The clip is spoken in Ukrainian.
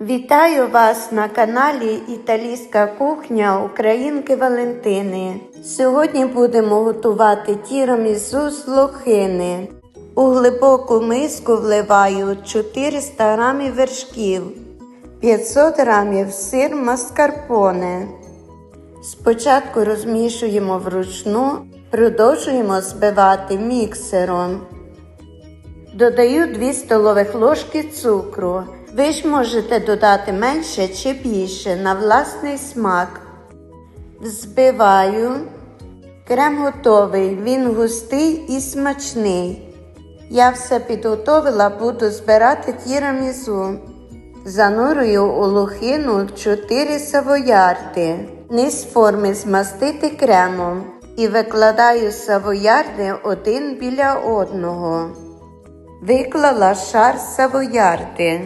Вітаю вас на каналі Італійська кухня Українки Валентини. Сьогодні будемо готувати тірамісу з лохини. У глибоку миску вливаю 400 г вершків, 500 г сир маскарпоне. Спочатку розмішуємо вручну, продовжуємо збивати міксером. Додаю 2 столових ложки цукру. Ви ж можете додати менше чи більше на власний смак. Взбиваю. Крем готовий, він густий і смачний. Я все підготовила, буду збирати тірамізу. Занурую у лохину 4 савоярди. Низ форми змастити кремом і викладаю савоярди один біля одного. Виклала шар савоярди.